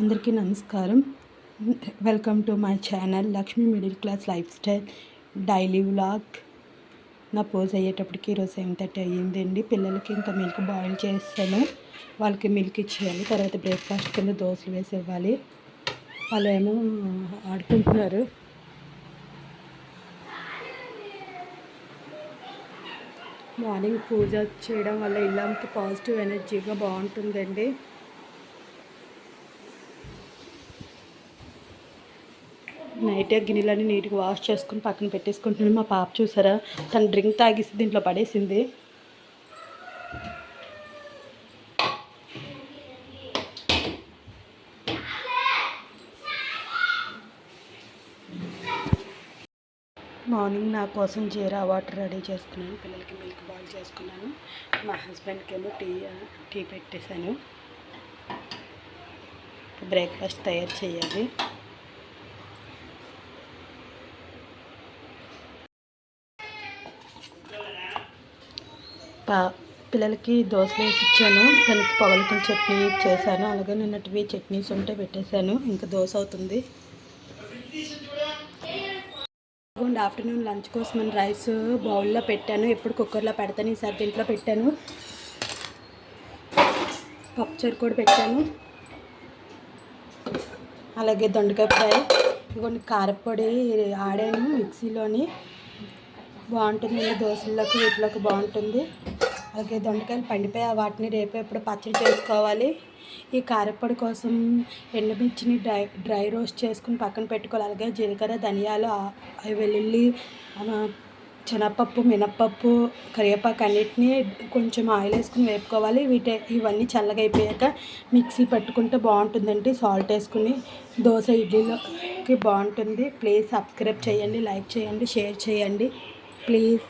అందరికీ నమస్కారం. Welcome to my channel Lakshmi middle class life style daily vlog నా పోజ్ అయ్యేటప్పటికి ఈరోజు సెవెన్ థర్టీ అయ్యిందండి. పిల్లలకి ఇంకా మిల్క్ బాయిల్ చేస్తాను. వాళ్ళకి మిల్క్ ఇచ్చేయాలి. తర్వాత బ్రేక్ఫాస్ట్ కింద దోశలు వేసి ఇవ్వాలి. వాళ్ళు ఏమో ఆడుకుంటున్నారు. మార్నింగ్ పూజ చేయడం వల్ల ఇల్లంతా పాజిటివ్ ఎనర్జీగా బాగుంటుందండి. నైట్ గిన్నెలన్నీ నీట్గా వాష్ చేసుకుని పక్కన పెట్టేసుకుంటున్నాను మా పాప చూసారా? తను డ్రింక్ తాగేసి దీంట్లో పడేసింది. మార్నింగ్ నా కోసం జీరా వాటర్ రెడీ చేసుకున్నాను. పిల్లలకి మిల్క్ బాయిల్ చేసుకున్నాను. మా హస్బెండ్కి ఏమో టీ టీ పెట్టేశాను. బ్రేక్ఫాస్ట్ తయారు చేయాలి. పిల్లలకి దోశ వేసి ఇచ్చాను. దానికి పగలకుల చట్నీ చేశాను. అలాగే నిన్నటివి చట్నీస్ ఉంటే పెట్టేశాను. ఇంకా దోశ అవుతుంది. ఇదిగోండి ఆఫ్టర్నూన్ లంచ్ కోసం నేను రైస్ బౌల్లో పెట్టాను. ఎప్పుడు కుక్కర్లో పెడతాను. ఈసారి దీంట్లో పెట్టాను. పప్పుచారు కూడా పెట్టాను. అలాగే దొండకాయ ఫ్రై. ఇదిగోండి కారపొడి ఆడాను మిక్సీలోని. బాగుంటుంది. దోశల్లోకి వీటిలోకి బాగుంటుంది. అలాగే దొండకాయలు పండిపోయి వాటిని రేపు ఎప్పుడు పచ్చడి చేసుకోవాలి. ఈ కారపొడి కోసం ఎండుమిర్చిని డ్రై డ్రై రోస్ట్ చేసుకుని పక్కన పెట్టుకోవాలి. అలాగే జీలకర్ర ధనియాలు వెల్లుల్లి శనగపప్పు మినప్పప్పు కరివేపాకు అన్నిటిని కొంచెం ఆయిల్ వేసుకుని వేపుకోవాలి. వీటి ఇవన్నీ చల్లగా అయిపోయాక మిక్సీ పట్టుకుంటే బాగుంటుందండి. సాల్ట్ వేసుకుని దోశ ఇడ్లీలోకి బాగుంటుంది. ప్లీజ్ సబ్స్క్రైబ్ చేయండి లైక్ చేయండి షేర్ చేయండి. ప్లీజ్